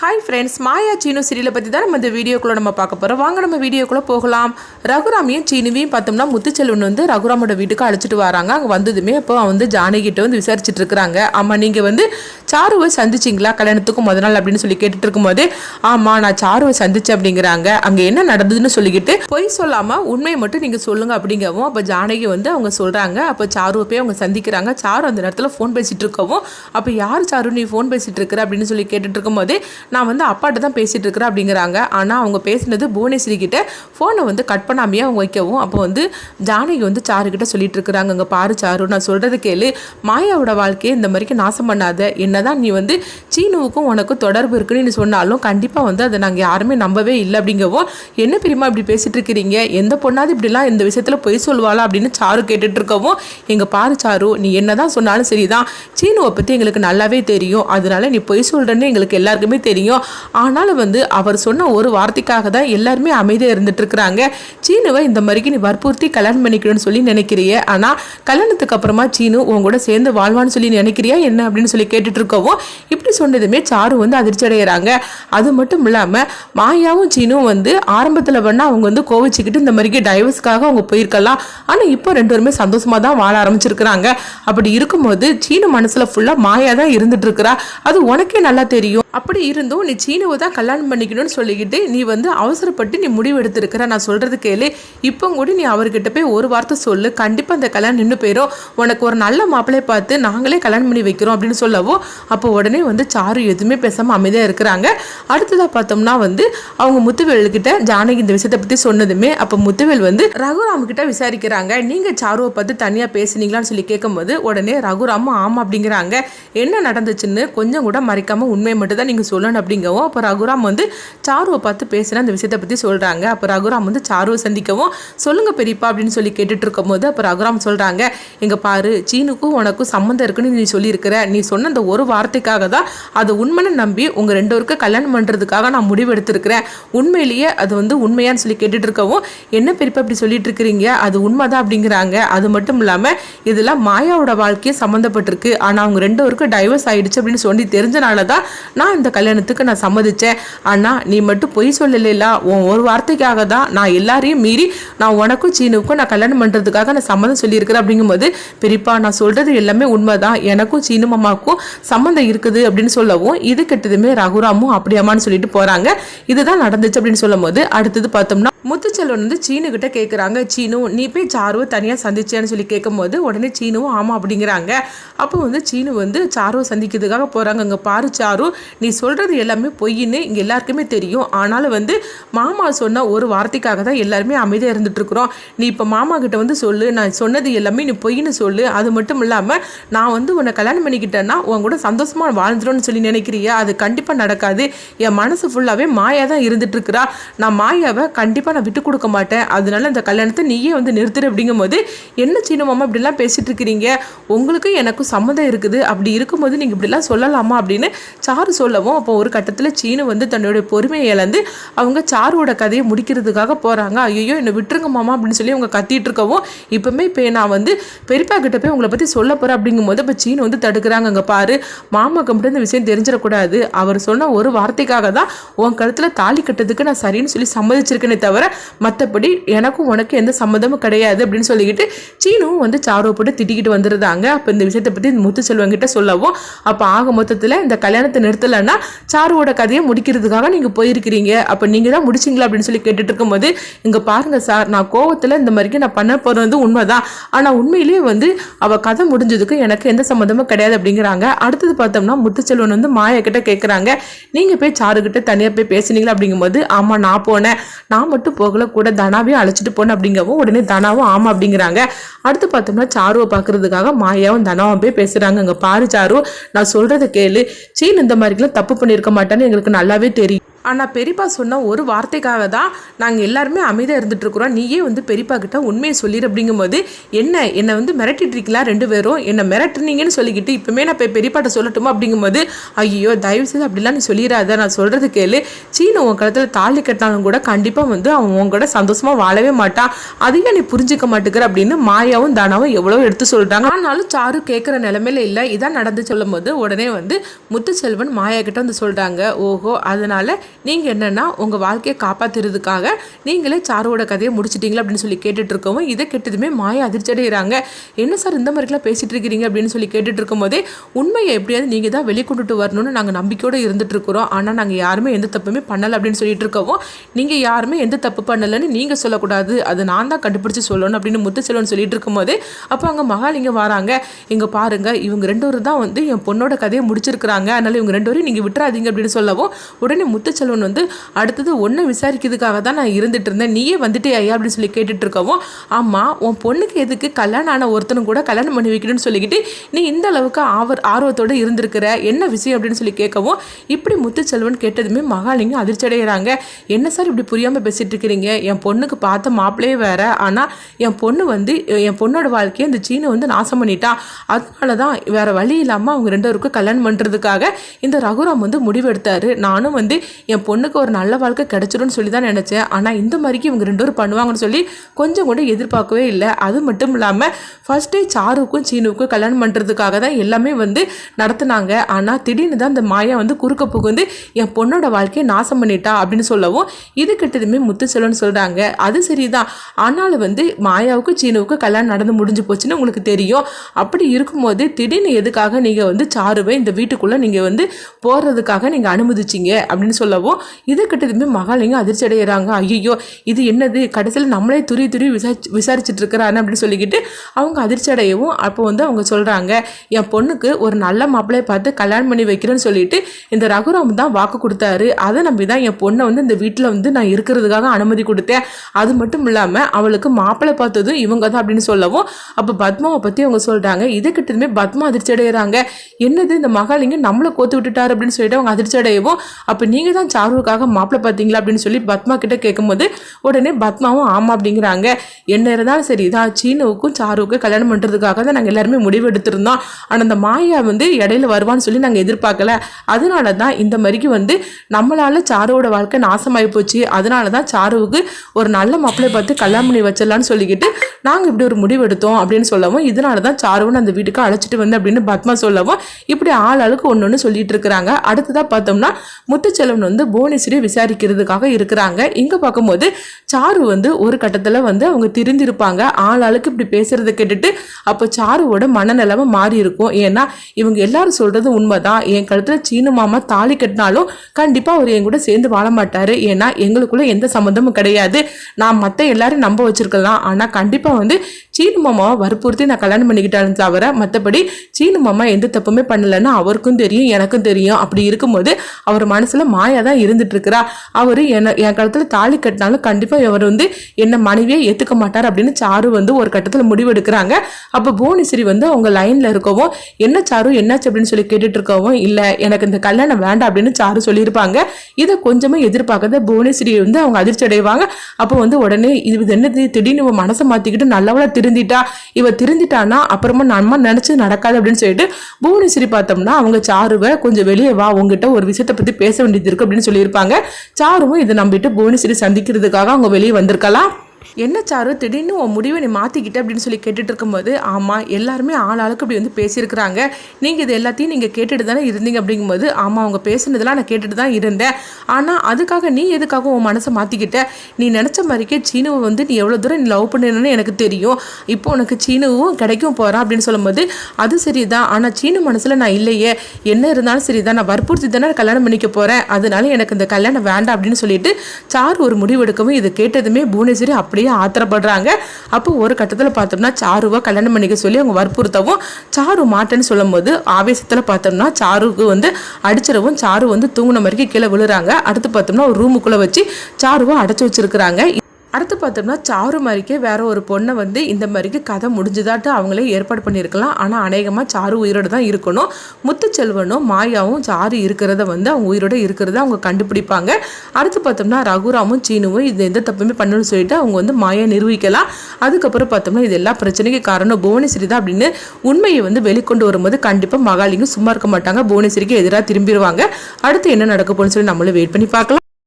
Hi friends மாயா சீனு சீரியலை பற்றி தான் நம்ம இந்த வீடியோக்குள்ளே நம்ம பார்க்க போகிறோம் வாங்க நம்ம வீடியோக்குள்ளே போகலாம். ரகுராமையும் சீனுவையும் பார்த்தோம்னா முத்துச்செல்வன் வந்து ரகுராமோட வீட்டுக்கு அழைச்சிட்டு வராங்க. அங்கே வந்ததுமே அப்போ வந்து ஜானகிட்ட வந்து விசாரிச்சுட்டு இருக்கிறாங்க. ஆமாம் நீங்கள் வந்து சாருவை சந்திச்சிங்களா கல்யாணத்துக்கு முத நாள் அப்படின்னு சொல்லி கேட்டுட்டு இருக்கும்போது ஆமாம் நான் சாருவை சந்திச்சேன் அப்படிங்கிறாங்க. அங்கே என்ன நடந்ததுன்னு சொல்லிக்கிட்டு பொய் சொல்லாமல் உண்மையை மட்டும் நீங்கள் சொல்லுங்க அப்படிங்கவும் அப்போ ஜானகி வந்து அவங்க சொல்கிறாங்க அப்போ சாருவை போய் அவங்க சந்திக்கிறாங்க. சாரு அந்த நேரத்தில் ஃபோன் பேசிட்டு இருக்கவும் அப்போ யார் சாரு நீ ஃபோன் பேசிட்டு இருக்கிற அப்படின்னு சொல்லி கேட்டுட்டு இருக்கும்போது நான் வந்து அப்பாட்ட தான் பேசிட்டு இருக்கிறேன் அப்படிங்கிறாங்க. ஆனால் அவங்க பேசினது புவனேஸ்வரி கிட்ட ஃபோனை வந்து கட் பண்ணாமையே அவங்க வைக்கவும் அப்போ வந்து ஜானகி வந்து சாரு கிட்ட சொல்லிட்டு இருக்கிறாங்க. அங்கே பாரு சாரு நான் சொல்றது கேளு. மாயாவோட வாழ்க்கையை இந்த மாதிரிக்கு நாசம் பண்ணாத. என்னதான் நீ வந்து சீனுவுக்கும் உனக்கு தொடர்பு இருக்குன்னு நீ சொன்னாலும் கண்டிப்பாக வந்து அதை நாங்கள் யாருமே நம்பவே இல்லை அப்படிங்கவும் என்ன பிரியமா இப்படி பேசிகிட்டு இருக்கிறீங்க? எந்த பொண்ணாவது இப்படிலாம் இந்த விஷயத்தில் பொய் சொல்லுவாளா? அப்படின்னு சாரு கேட்டுட்டு இருக்கவும் எங்கள் பாரு சாரு நீ என்ன தான் சொன்னாலும் சரிதான். சீனுவை பற்றி எங்களுக்கு நல்லாவே தெரியும். அதனால நீ பொய் சொல்கிறேன்னு எங்களுக்கு எல்லாருக்குமே தெரியும். ஆனாலும் வந்து அவர் சொன்ன ஒரு வார்த்தைக்காக தான் எல்லாருமே அமைதியாக இருந்துட்டு இருக்கிறாங்க சீனுவை இந்த மாதிரிக்கு நீ வற்புறுத்தி கல்யாணம் பண்ணிக்கணும்னு சொல்லி நினைக்கிறிய. ஆனால் கல்யாணத்துக்கு அப்புறமா சீனு உன் கூட சேர்ந்து வாழ்வான்னு சொல்லி நினைக்கிறியா? என்ன? அப்படின்னு சொல்லி கேட்டுட்டு இருக்கவும் இப்படி சொன்னதுமே சாரு வந்து அதிர்ச்சி அடைகிறாங்க அது மட்டும் இல்லாமல் மாயாவும் சீனும் வந்து ஆரம்பத்தில் வேணால் அவங்க வந்து கோவிச்சுக்கிட்டு இந்த மாதிரிக்கு டைவர்ஸ்க்காக அவங்க போயிருக்கலாம். ஆனால் இப்போ ரெண்டு பேருமே சந்தோஷமாக தான் வாழ ஆரம்பிச்சிருக்கிறாங்க. அப்படி இருக்கும்போது சீன மனசில் ஃபுல்லாக மாயா தான் இருந்துட்டு இருக்கிறா அது உனக்கே நல்லா தெரியும். அப்படி இருந்தும் நீ சீனவை தான் கல்யாணம் பண்ணிக்கணும்னு சொல்லிக்கிட்டு நீ வந்து அவசரப்பட்டு நீ முடிவு எடுத்திருக்கிற. நான் சொல்கிறது கேளு. இப்போ கூட நீ அவர்கிட்ட போய் ஒரு வார்த்தை சொல்லு. கண்டிப்பாக அந்த கல்யாணம் நின்று போயிடும் உனக்கு ஒரு நல்ல மாப்பிள்ளையை பார்த்து நாங்களே கல்யாணம் பண்ணி வைக்கிறோம் அப்படின்னு சொல்லவோ அப்போ உடனே வந்து சாரு எதுவுமே பேசாமல் அமைதியாக இருக்கிறாங்க. அடுத்ததாக பார்த்தோம்னா வந்து அவங்க முத்துவேல்கிட்ட ஜானகி இந்த விஷயத்தை பற்றி சொன்னதுமே அப்போ முத்துவேல் வந்து ரகுராம் கிட்ட விசாரிக்கிறாங்க. நீங்கள் சாருவை பார்த்து தனியாக பேசுனீங்களான்னு சொல்லி கேட்கும்போது உடனே ரகுராமும் ஆமாம் அப்படிங்கிறாங்க. என்ன நடந்துச்சுன்னு கொஞ்சம் கூட மறைக்காமல் உண்மையை மட்டும் தான் நீங்கள் சொல்லணும் அப்படிங்கவும் அப்போ ரகுராம் வந்து சாருவை பார்த்து பேசுன அந்த விஷயத்தை பற்றி சொல்கிறாங்க அப்போ ரகுராம் வந்து சாருவை சந்திக்கவும் சொல்லுங்க பெரியப்பா அப்படின்னு சொல்லி கேட்டுட்டு இருக்கும்போது அப்போ ரகுராம் சொல்கிறாங்க எங்கள் பாரு சீனுக்கும் உனக்கும் சம்மந்தம் இருக்குன்னு நீ சொல்லியிருக்கிற. நீ சொன்ன அந்த ஒரு வார்த்தைக்காக தான் அது உண்மைன்னு நம்பி உங்கள் ரெண்டு கல்யாணம் பண்ணுறதுக்காக நான் முடிவு எடுத்திருக்கிறேன் உண்மையிலேயே அது வந்து உண்மையான்னு சொல்லி கேட்டுட்டு இருக்கவும் என்ன பெரியப்பா இப்படி சொல்லிட்டு இருக்கிறீங்க அது உண்மைதான் அப்படிங்கிறாங்க. அது மட்டும் இல்லாமல் இதெல்லாம் மாயாவோட வாழ்க்கையை சம்மந்தப்பட்டிருக்கு. ஆனால் அவங்க ரெண்டு பேருக்கும் டைவர்ஸ் ஆயிடுச்சு அப்படின்னு சொல்லி தெரிஞ்சனால தான் நான் இந்த கல்யாணத்துக்கு நான் சம்மதிச்சேன். ஆனால் நீ மட்டும் பொய் சொல்லலைல. உன் ஒரு வார்த்தைக்காக தான் நான் எல்லாரையும் மீறி நான் உனக்கும் சீனுக்கும் நான் கல்யாணம் பண்ணுறதுக்காக நான் சம்மதம் சொல்லியிருக்கிறேன் அப்படிங்கும்போது பெரியப்பா நான் சொல்கிறது எல்லாமே உண்மைதான். எனக்கும் சீனு மாமாவுக்கும் சம்மந்தம் இருக்குது அப்படின்னு சொல்லவும் இது கெட்டதுமே ரகுராமும் அப்படியாமான்னு சொல்லிட்டு போகிறாங்க இதுதான் நடந்துச்சு அப்படின்னு சொல்லும் போது அடுத்தது பார்த்தோம்னா முத்துச்செல்வன் வந்து சீனு கிட்ட கேட்குறாங்க சீனு நீ போய் சாருவை தனியாக சந்திச்சேன்னு சொல்லி கேட்கும்போது உடனே சீனுவும் ஆமாம் அப்படிங்கிறாங்க. அப்போ வந்து சீனு வந்து சாருவை சந்திக்கிறதுக்காக போகிறாங்க அங்கே பாரு சாரு நீ சொல்கிறது எல்லாமே பொய்ன்னு இங்கே எல்லாருக்குமே தெரியும். ஆனாலும் வந்து மாமா சொன்ன ஒரு வார்த்தைக்காக தான் எல்லாருமே அமைதியாக இருந்துட்டுருக்குறோம் நீ இப்போ மாமா கிட்ட வந்து சொல்லு நான் சொன்னது எல்லாமே நீ பொய்ன்னு சொல்லு. அது மட்டும் இல்லாமல் நான் வந்து உன்னை கல்யாணம் பண்ணிக்கிட்டேன்னா உன் கூட சந்தோஷமாக வாழ்ந்துடும் சொல்லி நினைக்கிறியா? அது கண்டிப்பாக நடக்காது. என் மனசு ஃபுல்லாகவே மாயா தான் இருந்துட்டுருக்குறா. நான் மாயாவை கண்டிப்பாக நான் விட்டு கொடுக்க மாட்டேன். அதனால இந்த கல்யாணத்தை நீயே வந்து நிறுத்துரு அப்படிங்கும்போது என்ன சீனு மாமா இப்படிலாம் பேசிகிட்டு இருக்கிறீங்க உங்களுக்கும் எனக்கும் சம்மந்தம் இருக்குது. அப்படி இருக்கும்போது நீங்கள் இப்படிலாம் சொல்லலாமா? அப்படின்னு சாரு சொல்லவும் அப்போ ஒரு கட்டத்தில் சீனு வந்து தன்னுடைய பொறுமையை இழந்து அவங்க சாருவோட கதையை முடிக்கிறதுக்காக போகிறாங்க ஐயோ என்னை விட்டுருங்க மாமா அப்படின்னு சொல்லி அவங்க கத்திட்டு இருக்கவும் இப்போமே இப்போ நான் வந்து பெரியப்பா கிட்ட போய் உங்களை பற்றி சொல்ல போகிறேன் அப்படிங்கும்போது இப்போ சீனு வந்து தடுக்கிறாங்க. அங்கே பாரு மாமா மட்டும் இந்த விஷயம் தெரிஞ்சிடக்கூடாது. அவர் சொன்ன ஒரு வார்த்தைக்காக தான் உன் கழுத்தில் தாலி கட்டுறதுக்கு நான் சரின்னு சொல்லி சம்மதிச்சிருக்கேனே தவிர மற்றபடி எனக்கும் உனக்கு எந்த சம்மந்தமும் கிடையாது அப்படின்னு சொல்லிக்கிட்டு சீனுவும் வந்து சாருவை போட்டு திட்டிக்கிட்டு வந்துருந்தாங்க. அப்போ இந்த விஷயத்தை பற்றி முத்துச்செல்வங்கிட்ட சொல்லவும். அப்போ ஆக மொத்தத்தில் இந்த கல்யாணத்தை நிறுத்தலைன்னா சாருவோட கதையை முடிக்கிறதுக்காக நீங்கள் போயிருக்கிறீங்க. அப்போ நீங்கள் தான் முடிச்சிங்களா அப்படின்னு சொல்லி கேட்டுட்டு இருக்கும்போது இங்கே பாருங்க சார் நான் கோவத்தில் இந்த மாதிரிக்கு நான் பண்ண போகிறது உண்மைதான். ஆனால் உண்மையிலேயே வந்து அவள் கதை முடிஞ்சதுக்கு எனக்கு எந்த சம்மந்தமும் கிடையாது அப்படிங்கிறாங்க. அடுத்தது பார்த்தோம்னா முத்துச்செல்வன் வந்து மாயா கிட்ட கேட்குறாங்க நீங்கள் போய் சாருக்கிட்ட தனியாக போய் பேசுனீங்களா அப்படிங்கும்போது ஆமாம் நான் போனேன். நான் மட்டும் போகல கூட தனாவையும் அழைச்சிட்டு போனேன் அப்படிங்கவும் உடனே தனாவும் ஆமாம் அப்படிங்கிறாங்க. அடுத்து பார்த்தோம்னா சாருவை பார்க்கறதுக்காக மாயாவும் தனாவும் போய் பேசுகிறாங்க அங்கே பாரு சாரு நான் சொல்கிறத கேளு. சீன் இந்த மாதிரிலாம் தப்பு பண்ணியிருக்க மாட்டேன்னு எங்களுக்கு நல்லாவே தெரியும். ஆனால் பெரியப்பா சொன்ன ஒரு வார்த்தைக்காக தான் நாங்கள் எல்லாருமே அமைதியாக இருந்துட்டுருக்குறோம். நீயே வந்து பெரியப்பா கிட்ட உண்மையை சொல்லிடு அப்படிங்கும்போது என்ன என்னை வந்து மிரட்டிட்டு ரெண்டு பேரும்? என்னை மிரட்டுனீங்கன்னு சொல்லிக்கிட்டு இப்போமே நான் போய் பெரியப்பாட்ட சொல்லட்டுமா அப்படிங்கும்போது ஐயோ தயவு செய்து அப்படிலாம் நீ சொல்லிடாத நான் சொல்கிறது கேளு. சீன உன் கழுத்தில் தாலி கட்டினாலும் கூட கண்டிப்பாக வந்து அவன் உன் கூட சந்தோஷமாக வாழவே மாட்டான் அதையும் நீ புரிஞ்சுக்க மாட்டேங்கிற அப்படின்னு மாயாவும் தானாவும் எவ்வளோ எடுத்து சொல்லிட்டாங்க ஆனாலும் சாரு கேட்குற நிலமையில இல்லை. இதான் நடந்து சொல்லும் போது உடனே வந்து முத்துச்செல்வன் மாயா கிட்ட வந்து சொல்கிறாங்க ஓஹோ அதனால நீங்கள் என்னென்னா உங்கள் வாழ்க்கையை காப்பாத்துறதுக்காக நீங்களே சாரோட கதையை முடிச்சிட்டீங்களா அப்படின்னு சொல்லி கேட்டுட்டு இருக்கவும் இதை கெட்டதுமே மாய அதிர்ச்சி அடைகிறாங்க. என்ன சார் இந்த மாதிரிலாம் பேசிகிட்டு இருக்கிறீங்க அப்படின்னு சொல்லி கேட்டுட்டு இருக்கும்போதே உண்மையை எப்படியாவது நீங்கள் தான் வெளிக்கொண்டுட்டு வரணும்னு நாங்கள் நம்பிக்கையோடு இருந்துட்டு இருக்கிறோம் ஆனால் நாங்கள் யாருமே எந்த தப்புமே பண்ணலை அப்படின்னு சொல்லிட்டு இருக்கவும் நீங்கள் யாருமே எந்த தப்பு பண்ணலைன்னு நீங்கள் சொல்லக்கூடாது. அது நான் தான் கண்டுபிடிச்சி சொல்லணும் அப்படின்னு முத்துச்செல்வன் சொல்லிட்டு இருக்கும்போது அப்போ அங்கே மகாலிங்கம் வராங்க. இங்கே பாருங்க இவங்க ரெண்டு பேரும் தான் வந்து என் பொண்ணோட கதையை முடிச்சிருக்கிறாங்க. அதனால இவங்க ரெண்டு பேரும் நீங்கள் விட்டுறாதீங்க அப்படின்னு சொல்லவும் உடனே முத்து முத்துச்செல்வன் வந்து அடுத்தது ஒன்று விசாரிக்கிறதுக்காக தான் நான் இருந்துட்டு இருந்தேன். நீயே வந்துட்டே ஐயா அப்படின்னு சொல்லி கேட்டுட்டு இருக்கவும் ஆமாம் உன் பொண்ணுக்கு எதுக்கு கல்யாணம் ஆன ஒருத்தனும் கூட கல்யாணம் பண்ணி வைக்கணும்னு சொல்லிக்கிட்டு நீ இந்த அளவுக்கு ஆவர் ஆர்வத்தோடு இருந்திருக்கிற? என்ன விஷயம் அப்படின்னு சொல்லி கேட்கவும் இப்படி முத்துச்செல்வன் கேட்டதுமே மகாலிங்கம் அதிர்ச்சி அடைகிறாங்க என்ன சார் இப்படி புரியாமல் பேசிகிட்டு இருக்கிறீங்க? என் பொண்ணுக்கு பார்த்த மாப்பிள்ளையே வேற. ஆனால் என் பொண்ணு வந்து என் பொண்ணோட வாழ்க்கையை இந்த சீனை வந்து நாசம் பண்ணிட்டா. அதனால தான் வேற வழி இல்லாமல் அவங்க ரெண்டு பேருக்கும் கல்யாணம் பண்ணுறதுக்காக இந்த ரகுராம் வந்து முடிவெடுத்தாரு. நானும் வந்து என் பொண்ணுக்கு ஒரு நல்ல வாழ்க்கை கிடச்சிடும்னு சொல்லி தான் நினச்சேன். ஆனால் இந்த மாதிரிக்கு இவங்க ரெண்டு பேரும் பண்ணுவாங்கன்னு சொல்லி கொஞ்சம் கூட எதிர்பார்க்கவே இல்லை. அது மட்டும் இல்லாமல் ஃபஸ்ட்டே சாருக்கும் சீனுக்கும் கல்யாணம் பண்ணுறதுக்காக தான் எல்லாமே வந்து நடத்துனாங்க. ஆனால் திடீர்னு தான் இந்த மாயா வந்து குறுக்க புகுந்து என் பொண்ணோட வாழ்க்கையை நாசம் பண்ணிட்டா அப்படின்னு சொல்லவும் இது கிட்டதுமே முத்துச்செல்வன் சொல்கிறாங்க அது சரிதான். ஆனாலும் வந்து மாயாவுக்கும் சீனுவுக்கும் கல்யாணம் நடந்து முடிஞ்சு போச்சுன்னு உங்களுக்கு தெரியும். அப்படி இருக்கும்போது திடீர்னு எதுக்காக நீங்கள் வந்து சாருவை இந்த வீட்டுக்குள்ளே நீங்கள் வந்து போகிறதுக்காக நீங்கள் அனுமதிச்சிங்க அப்படின்னு சொல்ல சொல்லவும் இது கிட்டதுமே மகாலிங்கம் அதிர்ச்சி அடைகிறாங்க ஐயோ இது என்னது? கடைசியில் நம்மளே துரி துரி விசாரிச்சு விசாரிச்சுட்டு இருக்கிறானு அப்படின்னு சொல்லிக்கிட்டு அவங்க அதிர்ச்சி அடையவும் அப்போ வந்து அவங்க சொல்கிறாங்க என் பொண்ணுக்கு ஒரு நல்ல மாப்பிள்ளையை பார்த்து கல்யாணம் பண்ணி வைக்கிறேன்னு சொல்லிட்டு இந்த ரகுராம் தான் வாக்கு கொடுத்தாரு. அதை நம்பி தான் என் பொண்ணை வந்து இந்த வீட்டில் வந்து நான் இருக்கிறதுக்காக அனுமதி கொடுத்தேன். அது மட்டும் இல்லாமல் அவளுக்கு மாப்பிள்ளை பார்த்ததும் இவங்க தான் அப்படின்னு சொல்லவும் அப்போ பத்மாவை பற்றி அவங்க சொல்கிறாங்க இதை கிட்டதுமே பத்மா அதிர்ச்சி அடைகிறாங்க என்னது? இந்த மகாலிங்கம் நம்மளை கோத்து விட்டுட்டார் அப்படின்னு சொல்லிட்டு அவங்க அதிர்ச்சி அடையவும் அப்போ நீங்கள் தான் சாருவுக்காக மாப்பிள்ளை பார்த்தீங்களா அப்படின்னு சொல்லி பத்மா கிட்ட கேட்கும்போது உடனே பத்மாவும் ஆமாம் அப்படிங்கிறாங்க. என்ன இருந்தாலும் சரி இதான் சீனுவுக்கும் சாருவுக்கும் கல்யாணம் பண்ணுறதுக்காக தான் நாங்கள் எல்லாருமே முடிவு எடுத்திருந்தோம். ஆனால் அந்த மாயா வந்து இடையில வருவான்னு சொல்லி நாங்கள் எதிர்பார்க்கல. அதனால தான் இந்த மாதிரிக்கு வந்து நம்மளால் சாருவோட வாழ்க்கை நாசமாகி போச்சு. அதனால தான் சாருவுக்கு ஒரு நல்ல மாப்பிள்ளை பார்த்து கல்யாணம் பண்ணி வச்சிடலான்னு சொல்லிக்கிட்டு நாங்கள் இப்படி ஒரு முடிவு எடுத்தோம் அப்படின்னு சொல்லவும் இதனால தான் சாருவன் அந்த வீட்டுக்கு அழைச்சிட்டு வந்து அப்படின்னு பத்மா சொல்லவும் இப்படி ஆள் ஆளுக்கு ஒன்று ஒன்று சொல்லிட்டு இருக்கிறாங்க. அடுத்ததாக பார்த்தோம்னா முத்துச்செல்வன் வந்து புவனேஸ்வரி விசாரிக்கிறதுக்காக இருக்கிறாங்க. இங்கே பார்க்கும்போது சாரு வந்து ஒரு கட்டத்தில் வந்து அவங்க திருந்திருப்பாங்க. ஆள் ஆளுக்கு இப்படி பேசுறதை கேட்டுட்டு அப்போ சாருவோட மனநிலைமை மாறி இருக்கும் ஏன்னா இவங்க எல்லாரும் சொல்றது உண்மைதான். என் கழுத்தில் சீனு மாமா தாலி கட்டினாலும் கண்டிப்பாக அவர் என் கூட சேர்ந்து வாழ மாட்டாரு. ஏன்னா எங்களுக்குள்ள எந்த சம்மந்தமும் கிடையாது. நான் மற்ற எல்லாரும் நம்ப வச்சிருக்கலாம். ஆனால் கண்டிப்பாக வந்து சீனு மாமாவை வற்புறுத்தி நான் கல்யாணம் பண்ணிக்கிட்டாலும் தவிர மற்றபடி சீனு மாமா எந்த தப்புமே பண்ணலைன்னா அவருக்கும் தெரியும் எனக்கும் தெரியும். அப்படி இருக்கும்போது அவர் மனசில் மாயா தான் இருந்துட்டுருக்கிறா. அவர் என்ன என் காலத்தில் தாலி கட்டினாலும் கண்டிப்பாக அவர் வந்து என்னை மனைவியை ஏற்றுக்க மாட்டார் அப்படின்னு சாரு வந்து ஒரு கட்டத்தில் முடிவு எடுக்கிறாங்க அப்போ புவனேஸ்வரி வந்து அவங்க லைனில் இருக்கவும் என்ன சாரு என்னாச்சு? அப்படின்னு சொல்லி கேட்டுட்டு இருக்கவும் இல்லை எனக்கு இந்த கல்யாணம் வேண்டாம் அப்படின்னு சாரு சொல்லியிருப்பாங்க. இதை கொஞ்சமே எதிர்பார்க்காத புவனேஸ்வரி வந்து அவங்க அதிர்ச்சி அடைவாங்க அப்போ வந்து உடனே இது என்னது? திடீர்னு மனசை மாற்றிக்கிட்டு மாத்திக்கிட்டு நல்லவளா திருந்திட்டா இவ திருந்திட்டானா அப்புறமா நம்ம நினைச்சு நடக்காது அப்படின்னு சொல்லிட்டு புவனேஸ்வரி பார்த்தோம்னா அவங்க சாருவை கொஞ்சம் வெளியே வா உங்ககிட்ட ஒரு விஷயத்தை பத்தி பேச வேண்டியது இருக்கு அப்படின்னு சொல்லியிருப்பாங்க. சாருவும் இதை நம்பிட்டு புவனேஸ்வரி சந்திக்கிறதுக்காக அவங்க வெளியே வந்திருக்கலாம். என்ன சாரு திடீர்னு உன் முடிவை நீ மாற்றிக்கிட்ட அப்படின்னு சொல்லி கேட்டுட்டு இருக்கும்போது ஆமாம் எல்லாருமே ஆள் ஆளுக்கு இப்படி வந்து பேசியிருக்கிறாங்க. நீங்கள் இது எல்லாத்தையும் நீங்கள் கேட்டுட்டு தானே இருந்தீங்க அப்படிங்கும்போது ஆமாம் அவங்க பேசுனதெல்லாம் நான் கேட்டுட்டு தான் இருந்தேன். ஆனால் அதுக்காக நீ எதுக்காக உன் மனசை மாற்றிக்கிட்ட நீ நினச்ச மாதிரிக்கே சீனுவை வந்து நீ எவ்வளோ தூரம் நீ லவ் பண்ணணும்னு எனக்கு தெரியும். இப்போ உனக்கு சீனுவும் கிடைக்கும் போகிறான் அப்படின்னு சொல்லும்போது அது சரிதான். ஆனால் சீனு மனசில் நான் இல்லையே. என்ன இருந்தாலும் சரிதான். நான் வற்புறுத்தி தானே கல்யாணம் பண்ணிக்க போகிறேன் அதனால எனக்கு இந்த கல்யாணம் வேண்டாம் அப்படின்னு சொல்லிட்டு சார் ஒரு முடிவு எடுக்கவும் இது கேட்டதுமே புவனேஸ்வரி அப்படியே ஆத்திரப்படுறாங்க. அப்போ ஒரு கட்டத்தில் பார்த்தோம்னா சாருவை கல்யாணம் பண்ணிக்க சொல்லி அவங்க வற்புறுத்தவும் சாரு மாட்டேன்னு சொல்லும்போது ஆவேசத்தில் பார்த்தோம்னா சாருக்கு வந்து அடிச்சிடவும் சாரு வந்து தூங்கின மாதிரிக்கு கீழே விழுறாங்க. அடுத்து பார்த்தோம்னா ஒரு ரூமுக்குள்ளே வச்சு சாருவை அடைச்சி வச்சிருக்கிறாங்க. அடுத்து பார்த்தோம்னா சாரு மாதிரிக்கே வேற ஒரு பொண்ணை வந்து இந்த மாதிரிக்கு கதை முடிஞ்சுதாட்டு அவங்களே ஏற்பாடு பண்ணியிருக்கலாம். ஆனால் அநேகமாக சாரு உயிரோடு தான் இருக்கணும். முத்துச்செல்வனும் மாயாவும் சாரு இருக்கிறத வந்து அவங்க உயிரோட இருக்கிறத அவங்க கண்டுபிடிப்பாங்க. அடுத்து பார்த்தோம்னா ரகுராமும் சீனுவும் இது எந்த தப்புமே பண்ணணும்னு சொல்லிட்டு அவங்க வந்து மாயா நிரூபிக்கலாம் அதுக்கப்புறம் பார்த்தோம்னா இது எல்லா பிரச்சனைக்கு காரணம் புவனேஸ்வரி தான் அப்படின்னு உண்மையை வந்து வெளிக்கொண்டு வரும்போது கண்டிப்பாக மகாலிங்கம் சும்மா இருக்க மாட்டாங்க. புவனேஸ்வரிக்கு எதிராக திரும்பிடுவாங்க அடுத்து என்ன நடக்க போகணும்னு சொல்லி நம்மளும் வெயிட் பண்ணி பார்க்கலாம்.